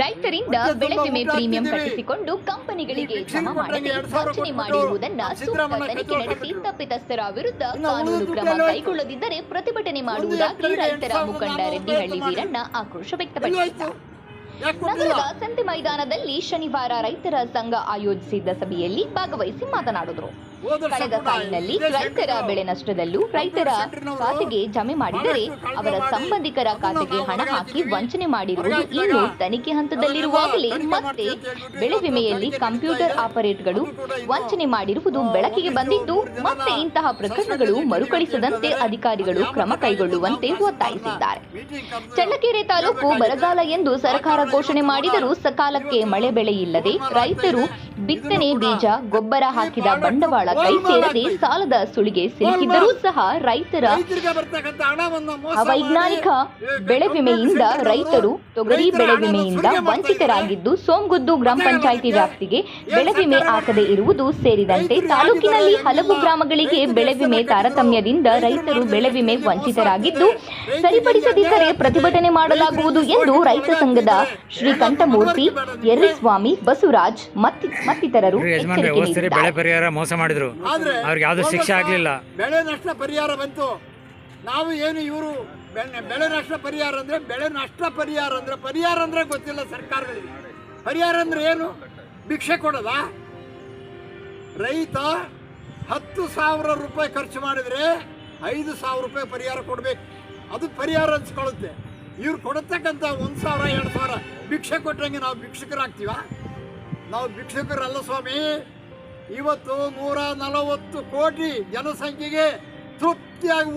ರೈತರಿಂದ ಬೆಳೆ ವಿಮೆ ಪ್ರೀಮಿಯಂ ಕಟ್ಟಿಸಿಕೊಂಡು ಕಂಪನಿಗಳಿಗೆ ಜಮಾ ಮಾಡದೆ ವಂಚನೆ ಮಾಡಿರುವುದನ್ನ ಸೂಕ್ತ ತನಿಖೆ ನಡೆಸಿ ತಪ್ಪಿತಸ್ಥರ ವಿರುದ್ಧ ಕಾನೂನು ಕ್ರಮ ಕೈಗೊಳ್ಳದಿದ್ದರೆ ಪ್ರತಿಭಟನೆ ಮಾಡುವುದಾಗಿ ರೈತರ ಮುಖಂಡ ರೆಡ್ಡಿಹಳ್ಳಿ ವೀರಣ್ಣ ಆಕ್ರೋಶ ವ್ಯಕ್ತಪಡಿಸಿದ್ದಾರೆ. ನಗರದ ಸಂತೆ ಮೈದಾನದಲ್ಲಿ ಶನಿವಾರ ರೈತರ ಸಂಘ ಆಯೋಜಿಸಿದ್ದ ಸಭೆಯಲ್ಲಿ ಭಾಗವಹಿಸಿ ಮಾತನಾಡಿದರು. ಕಳೆದ ಸಾಲಿನಲ್ಲಿ ರೈತರ ಬೆಳೆ ನಷ್ಟದಲ್ಲೂ ರೈತರ ಖಾತೆಗೆ ಜಮೆ ಮಾಡಿದರೆ ಅವರ ಸಂಬಂಧಿಕರ ಖಾತೆಗೆ ಹಣ ಹಾಕಿ ವಂಚನೆ ಮಾಡಿರುವುದು ಇನ್ನು ತನಿಖೆ ಹಂತದಲ್ಲಿರುವಾಗಲೇ ಮತ್ತೆ ಬೆಳೆ ವಿಮೆಯಲ್ಲಿ ಕಂಪ್ಯೂಟರ್ ಆಪರೇಟ್ಗಳು ವಂಚನೆ ಮಾಡಿರುವುದು ಬೆಳಕಿಗೆ ಬಂದಿದ್ದು ಮತ್ತೆ ಇಂತಹ ಪ್ರಕರಣಗಳು ಮರುಕಳಿಸದಂತೆ ಅಧಿಕಾರಿಗಳು ಕ್ರಮ ಕೈಗೊಳ್ಳುವಂತೆ ಒತ್ತಾಯಿಸಿದ್ದಾರೆ. ಚಳ್ಳಕೆರೆ ತಾಲೂಕು ಬರಗಾಲ ಎಂದು ಸರ್ಕಾರ ಘೋಷಣೆ ಮಾಡಿದರೂ ಸಕಾಲಕ್ಕೆ ಮಳೆ ಬೆಳೆಯಿಲ್ಲದೆ ರೈತರು ಬಿತ್ತನೆ ಬೀಜ ಗೊಬ್ಬರ ಹಾಕಿದ ಬಂಡವಾಳ ಕೈ ಸೇರದೆ ಸಾಲದ ಸುಳಿಗೆ ಸಿಲುಕಿದ್ದರೂ ಸಹ ರೈತರ ಅವೈಜ್ಞಾನಿಕ ಬೆಳೆ ವಿಮೆಯಿಂದ ರೈತರು ತೊಗರಿ ಬೆಳೆ ವಿಮೆಯಿಂದ ವಂಚಿತರಾಗಿದ್ದು ಸೋಂಗುದ್ದು ಗ್ರಾಮ ಪಂಚಾಯಿತಿ ವ್ಯಾಪ್ತಿಗೆ ಬೆಳೆ ವಿಮೆ ಹಾಕದೆ ಇರುವುದು ಸೇರಿದಂತೆ ತಾಲೂಕಿನಲ್ಲಿ ಹಲವು ಗ್ರಾಮಗಳಿಗೆ ಬೆಳೆ ವಿಮೆ ತಾರತಮ್ಯದಿಂದ ರೈತರು ಬೆಳೆ ವಿಮೆ ವಂಚಿತರಾಗಿದ್ದು ಸರಿಪಡಿಸದಿದ್ದರೆ ಪ್ರತಿಭಟನೆ ಮಾಡಲಾಗುವುದು ಎಂದು ರೈತ ಸಂಘದ ಶ್ರೀಕಂಠಮೂರ್ತಿ ಯರ್ರಿಸ್ವಾಮಿ ಬಸವರಾಜ್ ಮತ್ತಿ- ಮತ್ತಿತರರು ಎಚ್ಚರಿಕೆ ಬೆಳೆ ನೀಡಿದ್ದಾರೆ. ಪರಿಹಾರ ಮೋಸ ಮಾಡಿದ್ರು. ಆದ್ರೆ ಅವ್ರಿಗೆ ಯಾವ್ದು ಶಿಕ್ಷೆ ಆಗ್ಲಿಲ್ಲ. ಬೆಳೆ ನಷ್ಟ ಪರಿಹಾರ ಬಂತು. ನಾವು ಏನು ಇವರು ಬೆಳೆ ನಷ್ಟ ಪರಿಹಾರ ಅಂದ್ರೆ ಬೆಳೆ ನಷ್ಟ ಪರಿಹಾರ ಅಂದ್ರೆ ಪರಿಹಾರ ಅಂದ್ರೆ ಗೊತ್ತಿಲ್ಲ ಸರ್ಕಾರಗಳಿಗೆ. ಪರಿಹಾರ ಅಂದ್ರೆ ಏನು? ಭಿಕ್ಷೆ ಕೊಡೋದ? ರೈತ ಹತ್ತು ಸಾವಿರ ರೂಪಾಯಿ ಖರ್ಚು ಮಾಡಿದ್ರೆ ಐದು ಸಾವಿರ ರೂಪಾಯಿ ಪರಿಹಾರ ಕೊಡ್ಬೇಕು. ಅದು ಪರಿಹಾರ ಅನ್ಸ್ಕೊಳ್ಳುತ್ತೆ. ಇವ್ರು ಕೊಡತಕ್ಕಂಥ ಒಂದು ಸಾವಿರ ಎರಡು ಸಾವಿರ ಭಿಕ್ಷೆ ಕೊಟ್ಟಂಗೆ ನಾವು ಭಿಕ್ಷುಕರಾಗ್ತೀವ? ನಾವು ಭಿಕ್ಷಕರಲ್ಲ ಸ್ವಾಮಿ. ಇವತ್ತು ನೂರ ನಲವತ್ತು ಕೋಟಿ ಜನಸಂಖ್ಯೆಗೆ ತೃಪ್ತಿಯಾಗಿ